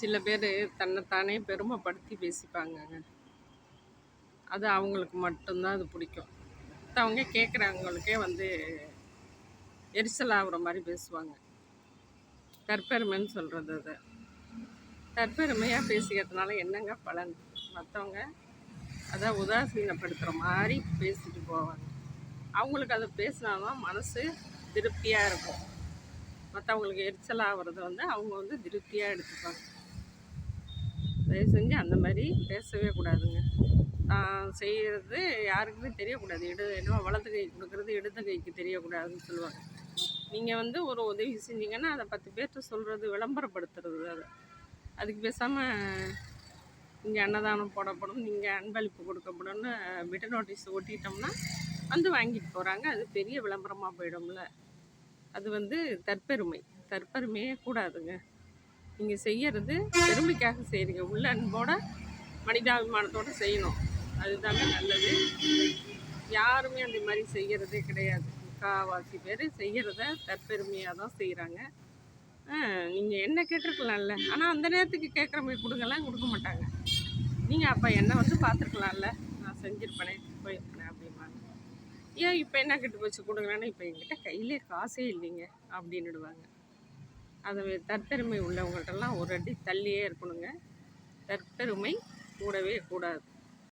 சில பேர் தன்னைத்தானே பெருமைப்படுத்தி பேசிப்பாங்கங்க. அது அவங்களுக்கு மட்டும்தான் அது பிடிக்கும். மற்றவங்க கேட்குறவங்களுக்கே வந்து எரிச்சல் ஆகிற மாதிரி பேசுவாங்க. தற்பெருமைன்னு சொல்கிறது அது. தற்பெருமையாக பேசிக்கிறதுனால என்னங்க பலன்? மற்றவங்க அதை உதாசீனப்படுத்துகிற மாதிரி பேசிட்டு போவாங்க. அவங்களுக்கு அதை பேசினாதான் மனசு திருப்தியாக இருக்கும். மற்றவங்களுக்கு எரிச்சல் ஆகிறது வந்து அவங்க வந்து திருப்தியாக எடுத்துப்பாங்க. தயவு செஞ்சு அந்த மாதிரி பேசவே கூடாதுங்க. நான் செய்கிறது யாருக்குமே தெரியக்கூடாது. இடு என்னவோ வலது கை கொடுக்குறது இடது கைக்கு தெரியக்கூடாதுன்னு சொல்லுவாங்க. நீங்கள் வந்து ஒரு உதவி செஞ்சீங்கன்னா அதை பத்து பேர்கிட்ட சொல்கிறது விளம்பரப்படுத்துறது அதை. அதுக்கு பேசாமல் இங்கே அன்னதானம் போடப்படும் நீங்கள் அன்பளிப்பு கொடுக்கப்படும்னு விட நோட்டீஸ் ஒட்டிட்டோம்னா வந்து வாங்கிட்டு போகிறாங்க அது பெரிய விளம்பரமாக போயிடும்ல. அது வந்து தற்பெருமை. தற்பெருமையே கூடாதுங்க. நீங்கள் செய்யறது பெருமைக்காக செய்கிறீங்க உள்ள அன்போட மனிதாபிமானத்தோடு செய்யணும். அதுதாங்க நல்லது. யாருமே அந்த மாதிரி செய்கிறதே கிடையாது. முக்காவாசி பேர் செய்கிறத தற்பெருமையாக தான் செய்கிறாங்க நீங்கள் என்ன கேட்டிருக்கலாம்ல? ஆனால் அந்த நேரத்துக்கு கேட்குற மாதிரி கொடுங்கலாம் கொடுக்க மாட்டாங்க. நீங்கள் அப்போ என்ன வந்து பார்த்துருக்கலாம்ல? நான் செஞ்சுருப்பேனே போயிருப்பேன் அப்படிம்பாங்க. ஏன் இப்போ என்ன கெட்டு போச்சு? கொடுங்கன்னா இப்போ என்கிட்ட கையிலே காசே இல்லைங்க அப்படின்னுடுவாங்க. அதை தற்பெருமை உள்ளவங்கள்ட்டெல்லாம் ஒரு அடி தள்ளியே இருக்கணுங்க. தற்பெருமை கூடவே கூடாது.